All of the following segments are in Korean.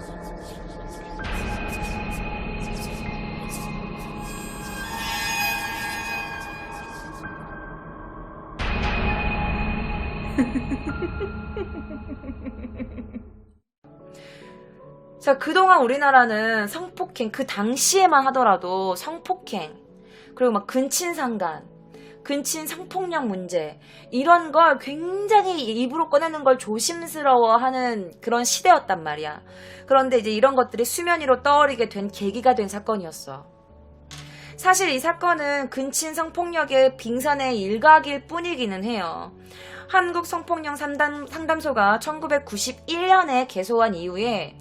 자, 그동안 우리나라는 성폭행, 그 당시에만 하더라도 성폭행, 그리고 막 근친상간, 근친 성폭력 문제, 이런 걸 굉장히 입으로 꺼내는 걸 조심스러워 하는 그런 시대였단 말이야. 그런데 이제 이런 것들이 수면 위로 떠오르게 된 계기가 된 사건이었어. 사실 이 사건은 근친 성폭력의 빙산의 일각일 뿐이기는 해요. 한국 성폭력 상담, 상담소가 1991년에 개소한 이후에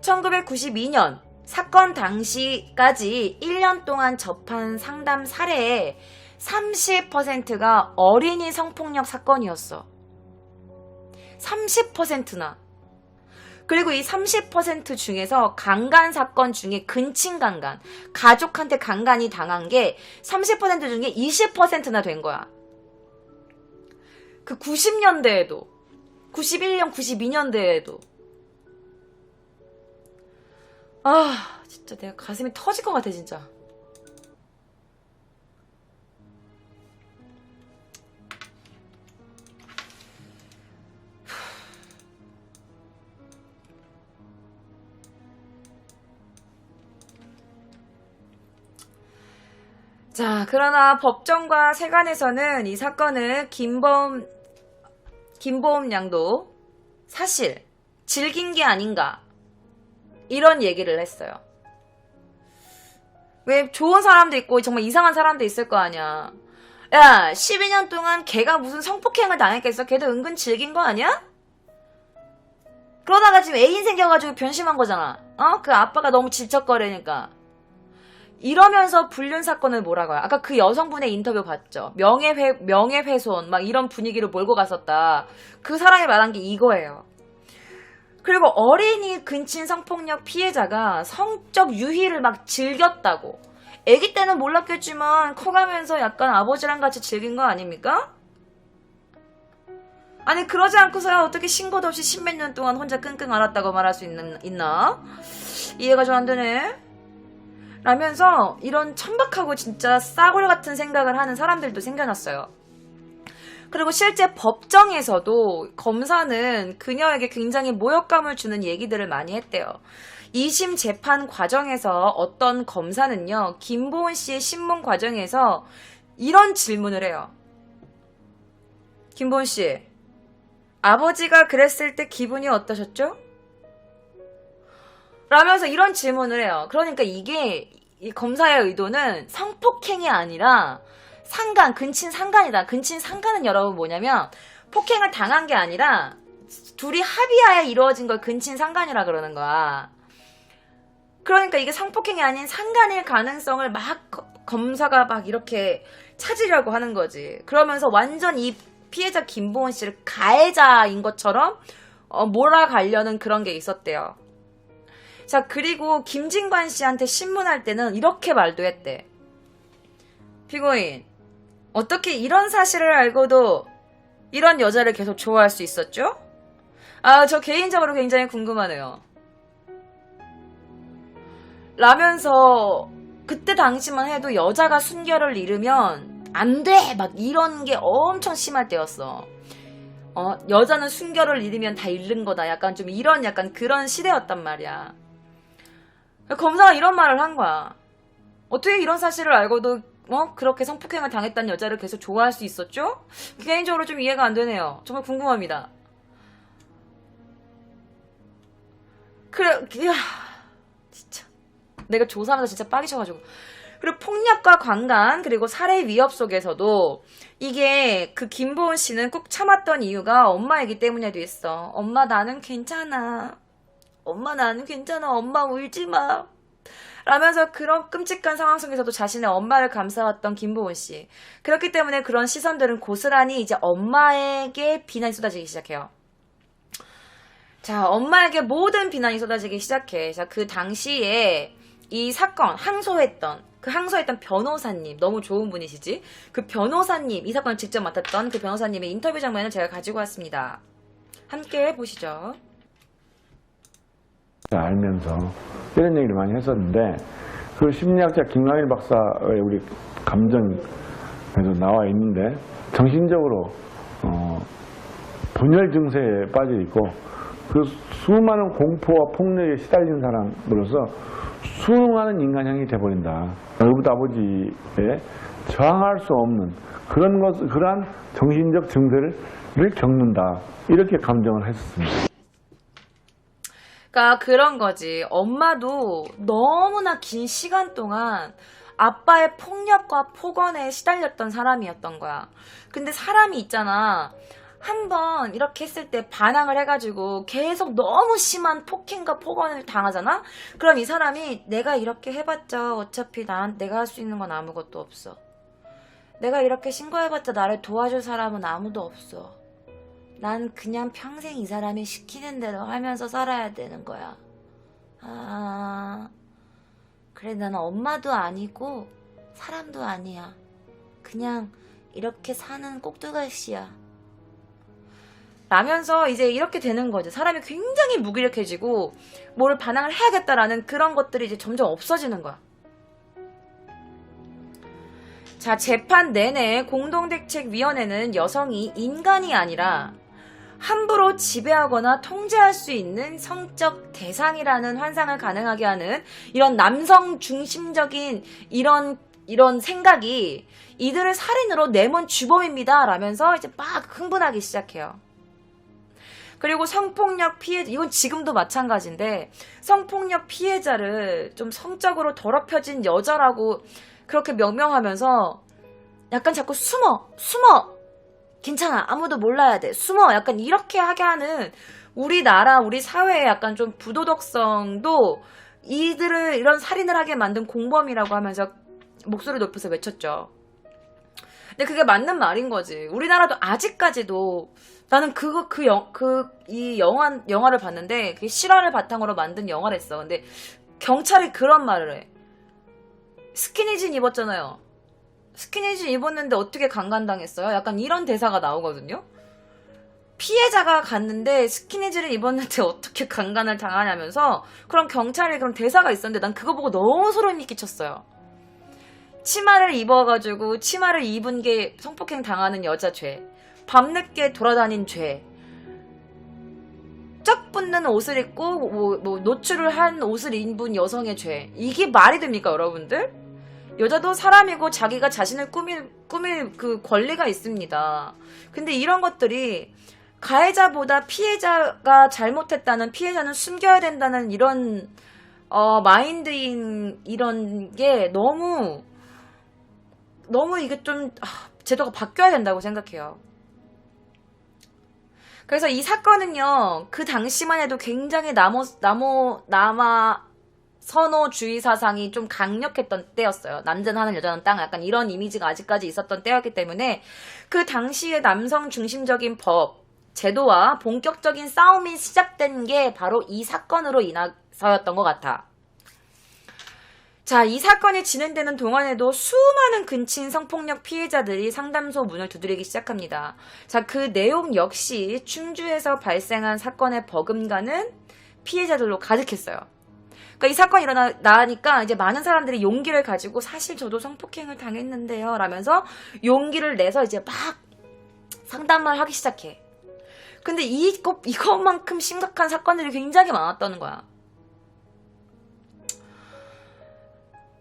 1992년 사건 당시까지 1년 동안 접한 상담 사례의 30%가 어린이 성폭력 사건이었어. 30%나. 그리고 이 30% 중에서 강간 사건 중에 근친 강간, 가족한테 강간이 당한 게 30% 중에 20%나 된 거야. 그 90년대에도, 91년, 92년대에도. 아, 진짜 내가 가슴이 터질 것 같아, 진짜. 자, 그러나 법정과 세관에서는 이 사건을 김범, 김보험 양도 사실 즐긴 게 아닌가. 이런 얘기를 했어요. 왜 좋은 사람도 있고 정말 이상한 사람도 있을 거 아니야. 야, 12년 동안 걔가 무슨 성폭행을 당했겠어? 걔도 은근 즐긴 거 아니야? 그러다가 지금 애인 생겨가지고 변심한 거잖아. 어? 그 아빠가 너무 질척거리니까. 이러면서 불륜 사건을 뭐라고요? 아까 그 여성분의 인터뷰 봤죠? 명예훼, 명예훼손, 막 이런 분위기로 몰고 갔었다. 그 사람이 말한 게 이거예요. 그리고 어린이 근친 성폭력 피해자가 성적 유희를 막 즐겼다고. 아기 때는 몰랐겠지만 커가면서 약간 아버지랑 같이 즐긴 거 아닙니까? 아니 그러지 않고서야 어떻게 신고도 없이 십몇 년 동안 혼자 끙끙 앓았다고 말할 수 있는, 있나? 이해가 좀 안 되네. 라면서 이런 천박하고 진짜 싸구려 같은 생각을 하는 사람들도 생겨났어요. 그리고 실제 법정에서도 검사는 그녀에게 굉장히 모욕감을 주는 얘기들을 많이 했대요. 2심 재판 과정에서 어떤 검사는요, 김보은 씨의 신문 과정에서 이런 질문을 해요. 김보은 씨, 아버지가 그랬을 때 기분이 어떠셨죠? 라면서 이런 질문을 해요. 그러니까 이게 이 검사의 의도는 성폭행이 아니라 상간, 근친 상간이다. 근친 상간은 여러분 뭐냐면 폭행을 당한 게 아니라 둘이 합의하에 이루어진 걸 근친 상간이라 그러는 거야. 그러니까 이게 성폭행이 아닌 상간일 가능성을 막 거- 검사가 막 이렇게 찾으려고 하는 거지. 그러면서 완전 이 피해자 김보은 씨를 가해자인 것처럼 어, 몰아가려는 그런 게 있었대요. 자, 그리고 김진관 씨한테 신문할 때는 이렇게 말도 했대. 피고인, 어떻게 이런 사실을 알고도 이런 여자를 계속 좋아할 수 있었죠? 아, 저 개인적으로 굉장히 궁금하네요. 라면서 그때 당시만 해도 여자가 순결을 잃으면 안 돼! 막 이런 게 엄청 심할 때였어. 어, 여자는 순결을 잃으면 다 잃는 거다. 약간 좀 이런 약간 그런 시대였단 말이야. 검사가 이런 말을 한 거야. 어떻게 이런 사실을 알고도 어 그렇게 성폭행을 당했다는 여자를 계속 좋아할 수 있었죠? 개인적으로 좀 이해가 안 되네요. 정말 궁금합니다. 그래, 야, 진짜 내가 조사하면서 진짜 빠기셔가지고. 그리고 폭력과 강간 그리고 살해 위협 속에서도 이게 그 김보은 씨는 꾹 참았던 이유가 엄마이기 때문에도 있어. 엄마 나는 괜찮아. 엄마 나는 괜찮아. 엄마 울지 마. 라면서 그런 끔찍한 상황 속에서도 자신의 엄마를 감싸왔던 김보은 씨. 그렇기 때문에 그런 시선들은 고스란히 이제 엄마에게 비난이 쏟아지기 시작해요. 자, 엄마에게 모든 비난이 쏟아지기 시작해. 자, 그 당시에 이 사건 항소했던 그 항소했던 변호사님 너무 좋은 분이시지? 그 변호사님 이 사건을 직접 맡았던 그 변호사님의 인터뷰 장면을 제가 가지고 왔습니다. 함께 보시죠. 알면서 이런 얘기를 많이 했었는데 그 심리학자 김광일 박사의 우리 감정에도 나와 있는데 정신적으로 어, 분열 증세에 빠져 있고 그 수많은 공포와 폭력에 시달린 사람으로서 수능하는 인간형이 돼버린다. 얼굴 아버지에 저항할 수 없는 그런 것, 그러한 정신적 증세를 겪는다. 이렇게 감정을 했었습니다. 그러니까 그런 거지. 엄마도 너무나 긴 시간 동안 아빠의 폭력과 폭언에 시달렸던 사람이었던 거야. 근데 사람이 있잖아. 한번 이렇게 했을 때 반항을 해가지고 계속 너무 심한 폭행과 폭언을 당하잖아? 그럼 이 사람이 내가 이렇게 해봤자 어차피 난 내가 할 수 있는 건 아무것도 없어. 내가 이렇게 신고해봤자 나를 도와줄 사람은 아무도 없어. 난 그냥 평생 이 사람이 시키는 대로 하면서 살아야 되는 거야. 아, 그래, 나는 엄마도 아니고, 사람도 아니야. 그냥, 이렇게 사는 꼭두가시야. 라면서 이제 이렇게 되는 거죠. 사람이 굉장히 무기력해지고, 뭘 반항을 해야겠다라는 그런 것들이 이제 점점 없어지는 거야. 자, 재판 내내 공동대책위원회는 여성이 인간이 아니라 함부로 지배하거나 통제할 수 있는 성적 대상이라는 환상을 가능하게 하는 이런 남성 중심적인 이런 이런 생각이 이들을 살인으로 내몬 주범입니다. 라면서 이제 막 흥분하기 시작해요. 그리고 성폭력 피해 이건 지금도 마찬가지인데 성폭력 피해자를 좀 성적으로 더럽혀진 여자라고 그렇게 명명하면서 약간 자꾸 숨어 숨어 괜찮아 아무도 몰라야 돼 숨어 약간 이렇게 하게 하는 우리나라 우리 사회의 약간 좀 부도덕성도 이들을 이런 살인을 하게 만든 공범이라고 하면서 목소리 높여서 외쳤죠. 근데 그게 맞는 말인 거지. 우리나라도 아직까지도 나는 그거 그 영 그 이 영화 영화를 봤는데 그게 실화를 바탕으로 만든 영화랬어. 근데 경찰이 그런 말을 해. 스키니진 입었잖아요. 스키니진 입었는데 어떻게 강간당했어요? 약간 이런 대사가 나오거든요. 피해자가 갔는데 스키니진을 입었는데 어떻게 강간을 당하냐면서 그런 경찰이 그런 대사가 있었는데 난 그거 보고 너무 소름이 끼쳤어요. 치마를 입어가지고 치마를 입은 게 성폭행 당하는 여자 죄. 밤늦게 돌아다닌 죄. 쩍 붙는 옷을 입고 뭐, 뭐 노출을 한 옷을 입은 여성의 죄. 이게 말이 됩니까, 여러분들? 여자도 사람이고 자기가 자신을 꾸밀 꾸밀 그 권리가 있습니다. 근데 이런 것들이 가해자보다 피해자가 잘못했다는 피해자는 숨겨야 된다는 이런 어 마인드인 이런 게 너무 너무 이게 좀 아, 제도가 바뀌어야 된다고 생각해요. 그래서 이 사건은요, 그 당시만 해도 굉장히 나모, 나모, 남아, 선호주의 사상이 좀 강력했던 때였어요. 남자는 하늘, 여자는 땅. 약간 이런 이미지가 아직까지 있었던 때였기 때문에 그 당시에 남성 중심적인 법, 제도와 본격적인 싸움이 시작된 게 바로 이 사건으로 인해서였던 것 같아. 자, 이 사건이 진행되는 동안에도 수많은 근친 성폭력 피해자들이 상담소 문을 두드리기 시작합니다. 자, 그 내용 역시 충주에서 발생한 사건의 버금가는 피해자들로 가득했어요. 그러니까 이 사건이 일어나 나니까 이제 많은 사람들이 용기를 가지고 사실 저도 성폭행을 당했는데요. 라면서 용기를 내서 이제 막 상담을 하기 시작해. 근데 이것, 이것만큼 심각한 사건들이 굉장히 많았다는 거야.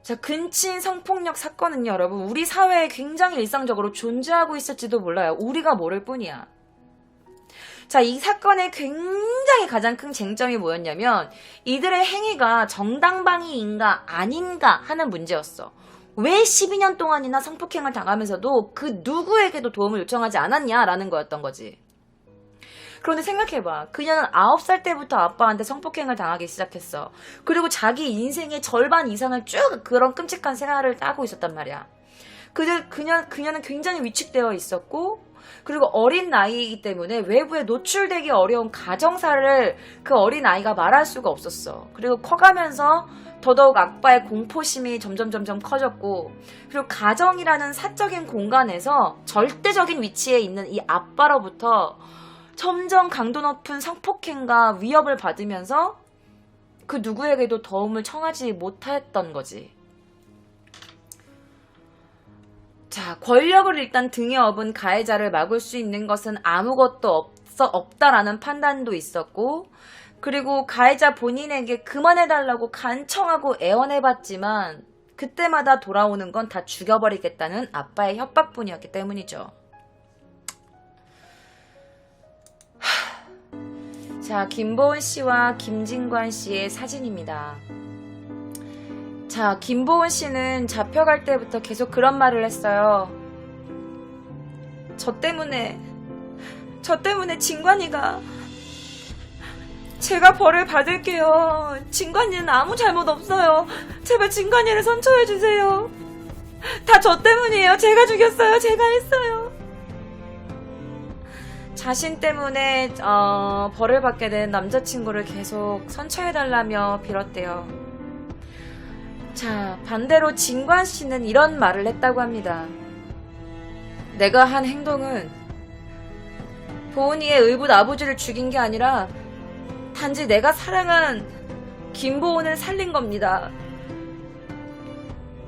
자, 근친 성폭력 사건은요, 여러분, 우리 사회에 굉장히 일상적으로 존재하고 있을지도 몰라요. 우리가 모를 뿐이야. 자, 이 사건의 굉장히 가장 큰 쟁점이 뭐였냐면, 이들의 행위가 정당방위인가 아닌가 하는 문제였어. 왜 12년 동안이나 성폭행을 당하면서도 그 누구에게도 도움을 요청하지 않았냐라는 거였던 거지. 그런데 생각해봐. 그녀는 9살 때부터 아빠한테 성폭행을 당하기 시작했어. 그리고 자기 인생의 절반 이상을 쭉 그런 끔찍한 생활을 따고 있었단 말이야. 그들, 그녀, 그녀는 굉장히 위축되어 있었고, 그리고 어린 나이이기 때문에 외부에 노출되기 어려운 가정사를 그 어린 아이가 말할 수가 없었어. 그리고 커가면서 더더욱 아빠의 공포심이 점점 점점 커졌고, 그리고 가정이라는 사적인 공간에서 절대적인 위치에 있는 이 아빠로부터 점점 강도 높은 성폭행과 위협을 받으면서 그 누구에게도 도움을 청하지 못했던 거지. 자, 권력을 일단 등에 업은 가해자를 막을 수 있는 것은 아무것도 없어, 없다라는 판단도 있었고, 그리고 가해자 본인에게 그만해달라고 간청하고 애원해봤지만, 그때마다 돌아오는 건 다 죽여버리겠다는 아빠의 협박뿐이었기 때문이죠. 하, 자, 김보은 씨와 김진관 씨의 사진입니다. 자, 김보은 씨는 잡혀갈 때부터 계속 그런 말을 했어요. 저 때문에, 저 때문에 진관이가, 제가 벌을 받을게요. 진관이는 아무 잘못 없어요. 제발 진관이를 선처해주세요. 다 저 때문이에요. 제가 죽였어요. 제가 했어요. 자신 때문에, 어, 벌을 받게 된 남자친구를 계속 선처해달라며 빌었대요. 자, 반대로 진관 씨는 이런 말을 했다고 합니다. 내가 한 행동은 보은이의 의붓 아버지를 죽인 게 아니라 단지 내가 사랑한 김보은을 살린 겁니다.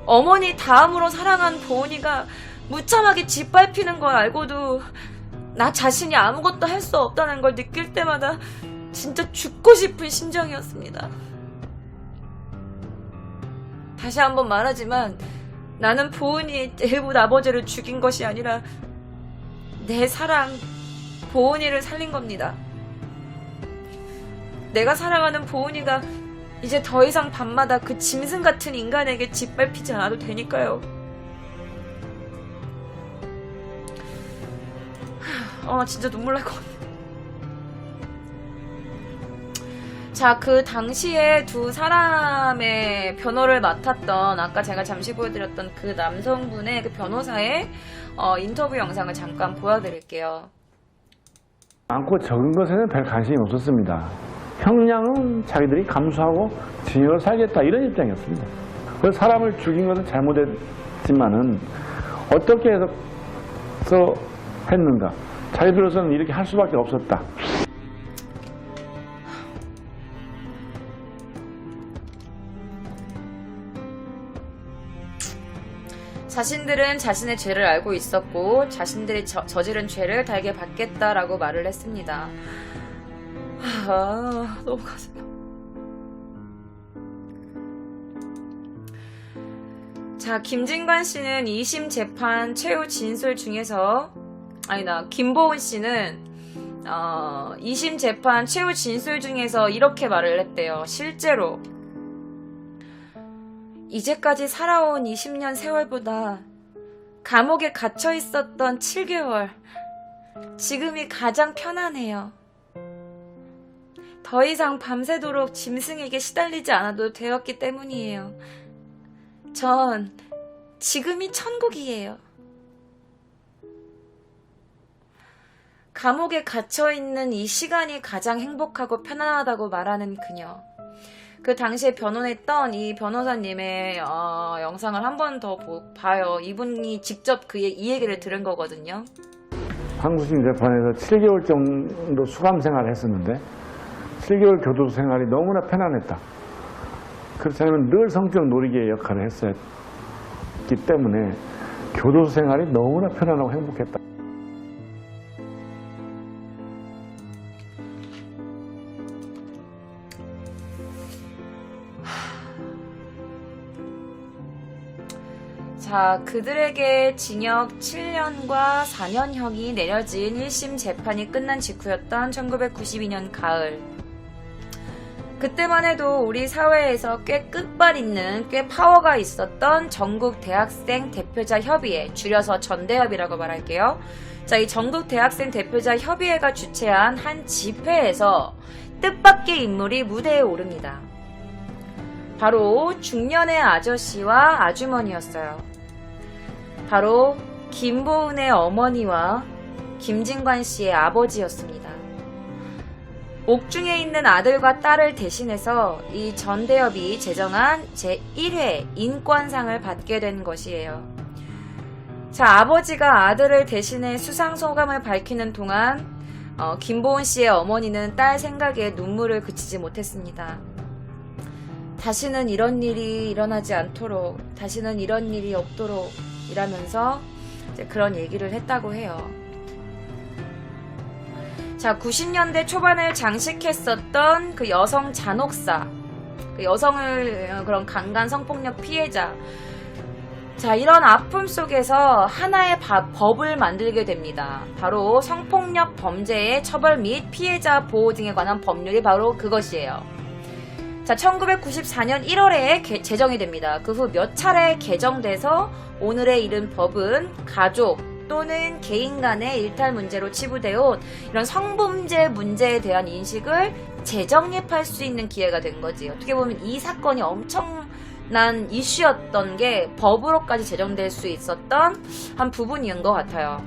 어머니 다음으로 사랑한 보은이가 무참하게 짓밟히는 걸 알고도 나 자신이 아무것도 할 수 없다는 걸 느낄 때마다 진짜 죽고 싶은 심정이었습니다. 다시 한번 말하지만 나는 보은이의 일부 아버지를 죽인 것이 아니라 내 사랑 보은이를 살린 겁니다. 내가 사랑하는 보은이가 이제 더 이상 밤마다 그 짐승 같은 인간에게 짓밟히지 않아도 되니까요. 어, 진짜 눈물 날 것 같아. 자, 그 당시에 두 사람의 변호를 맡았던, 아까 제가 잠시 보여드렸던 그 남성분의 그 변호사의 어, 인터뷰 영상을 잠깐 보여드릴게요. 많고 적은 것에는 별 관심이 없었습니다. 형량은 자기들이 감수하고 징역을 살겠다 이런 입장이었습니다. 그래서 사람을 죽인 것은 잘못했지만은 어떻게 해서 했는가? 자기들로서는 이렇게 할 수밖에 없었다. 자신들은 자신의 죄를 알고 있었고 자신들이 저, 저지른 죄를 달게 받겠다라고 말을 했습니다. 아, 너무 가슴. 자, 김진관 씨는 2심 재판 최후 진술 중에서 아니다, 김보은 씨는 어, 2심 재판 최후 진술 중에서 이렇게 말을 했대요. 실제로 이제까지 살아온 20년 세월보다 감옥에 갇혀 있었던 7개월, 지금이 가장 편안해요. 더 이상 밤새도록 짐승에게 시달리지 않아도 되었기 때문이에요. 전 지금이 천국이에요. 감옥에 갇혀 있는 이 시간이 가장 행복하고 편안하다고 말하는 그녀. 그 당시에 변호했던 이 변호사님의 어, 영상을 한 번 더 봐요. 이분이 직접 그의 이 얘기를 들은 거거든요. 항구심 재판에서 7개월 정도 수감 생활을 했었는데 7개월 교도소 생활이 너무나 편안했다. 그렇지 않으면 늘 성적 놀이기의 역할을 했었기 때문에 교도소 생활이 너무나 편안하고 행복했다. 자, 그들에게 징역 7년과 4년형이 내려진 1심 재판이 끝난 직후였던 1992년 가을. 그때만 해도 우리 사회에서 꽤 끝발 있는 꽤 파워가 있었던 전국 대학생 대표자 협의회, 줄여서 전대협이라고 말할게요. 자, 이 전국 대학생 대표자 협의회가 주최한 한 집회에서 뜻밖의 인물이 무대에 오릅니다. 바로 중년의 아저씨와 아주머니였어요. 바로 김보은의 어머니와 김진관 씨의 아버지였습니다. 옥중에 있는 아들과 딸을 대신해서 이 전대협이 제정한 제1회 인권상을 받게 된 것이에요. 자, 아버지가 아들을 대신해 수상 소감을 밝히는 동안 어, 김보은 씨의 어머니는 딸 생각에 눈물을 그치지 못했습니다. 다시는 이런 일이 일어나지 않도록, 다시는 이런 일이 없도록 이라면서 그런 얘기를 했다고 해요. 자, 90년대 초반을 장식했었던 그 여성 잔혹사, 그 여성을 어, 그런 강간 성폭력 피해자. 자, 이런 아픔 속에서 하나의 바- 법을 만들게 됩니다. 바로 성폭력 범죄의 처벌 및 피해자 보호 등에 관한 법률이 바로 그것이에요. 자, 1994년 1월에 제정이 됩니다. 그 후 몇 차례 개정돼서 오늘에 이른 법은 가족 또는 개인 간의 일탈 문제로 치부되어 온 이런 성범죄 문제에 대한 인식을 재정립할 수 있는 기회가 된 거지. 어떻게 보면 이 사건이 엄청난 이슈였던 게 법으로까지 제정될 수 있었던 한 부분인 것 같아요.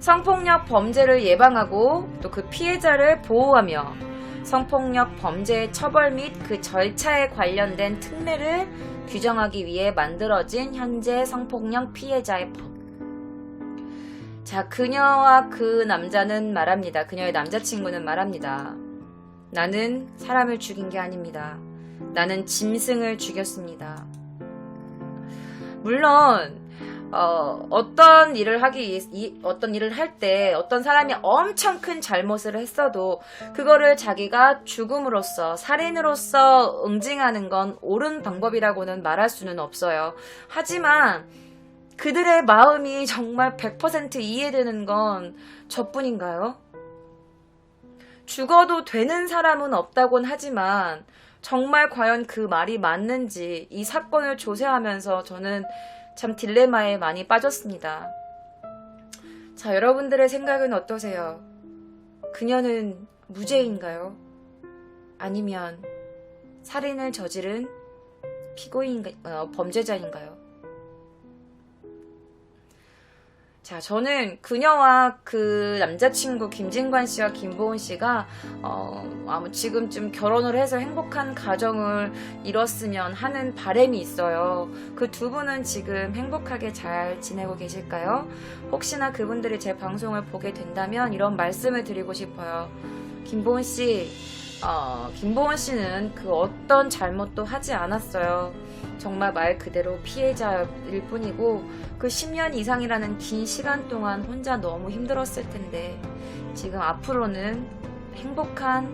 성폭력 범죄를 예방하고 또 그 피해자를 보호하며 성폭력 범죄의 처벌 및 그 절차에 관련된 특례를 규정하기 위해 만들어진 현재 성폭력 피해자의 법. 자, 그녀와 그 남자는 말합니다. 그녀의 남자친구는 말합니다. 나는 사람을 죽인 게 아닙니다. 나는 짐승을 죽였습니다. 물론, 어, 어떤 일을 하기, 이, 어떤 일을 할 때 어떤 사람이 엄청 큰 잘못을 했어도 그거를 자기가 죽음으로써, 살인으로써 응징하는 건 옳은 방법이라고는 말할 수는 없어요. 하지만 그들의 마음이 정말 100% 이해되는 건 저뿐인가요? 죽어도 되는 사람은 없다곤 하지만 정말 과연 그 말이 맞는지 이 사건을 조사하면서 저는 참 딜레마에 많이 빠졌습니다. 자, 여러분들의 생각은 어떠세요? 그녀는 무죄인가요? 아니면 살인을 저지른 피고인, 어, 범죄자인가요? 자, 저는 그녀와 그 남자친구 김진관 씨와 김보은 씨가 어, 아무 지금쯤 결혼을 해서 행복한 가정을 이뤘으면 하는 바람이 있어요. 그 두 분은 지금 행복하게 잘 지내고 계실까요? 혹시나 그분들이 제 방송을 보게 된다면 이런 말씀을 드리고 싶어요. 김보은 씨, 어, 김보은 씨는 그 어떤 잘못도 하지 않았어요. 정말 말 그대로 피해자일 뿐이고 그 10년 이상이라는 긴 시간 동안 혼자 너무 힘들었을 텐데 지금 앞으로는 행복한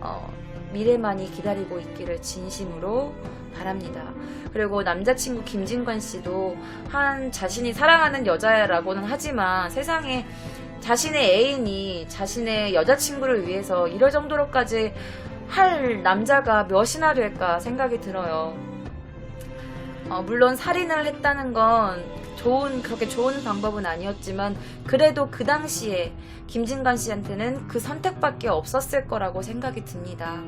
어, 미래만이 기다리고 있기를 진심으로 바랍니다. 그리고 남자친구 김진관 씨도 한 자신이 사랑하는 여자라고는 하지만 세상에 자신의 애인이 자신의 여자친구를 위해서 이럴 정도로까지 할 남자가 몇이나 될까 생각이 들어요. 어, 물론 살인을 했다는 건 좋은 그렇게 좋은 방법은 아니었지만 그래도 그 당시에 김진관 씨한테는 그 선택밖에 없었을 거라고 생각이 듭니다.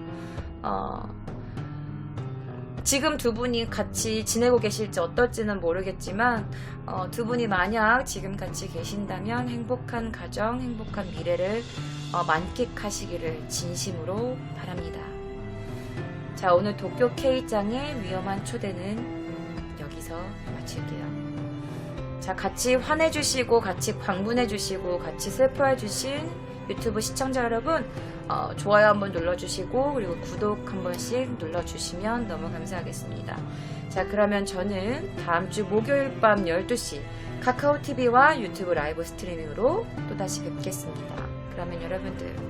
어, 지금 두 분이 같이 지내고 계실지 어떨지는 모르겠지만 어, 두 분이 만약 지금 같이 계신다면 행복한 가정, 행복한 미래를 어, 만끽하시기를 진심으로 바랍니다. 자, 오늘 도쿄 K장의 위험한 초대는 여기서 마칠게요. 자, 같이 환해주시고, 같이 방문해주시고, 같이 슬퍼해주신 유튜브 시청자 여러분, 어, 좋아요 한번 눌러주시고, 그리고 구독 한 번씩 눌러주시면 너무 감사하겠습니다. 자, 그러면 저는 다음 주 목요일 밤 12시 카카오 TV와 유튜브 라이브 스트리밍으로 또다시 뵙겠습니다. 그러면 여러분들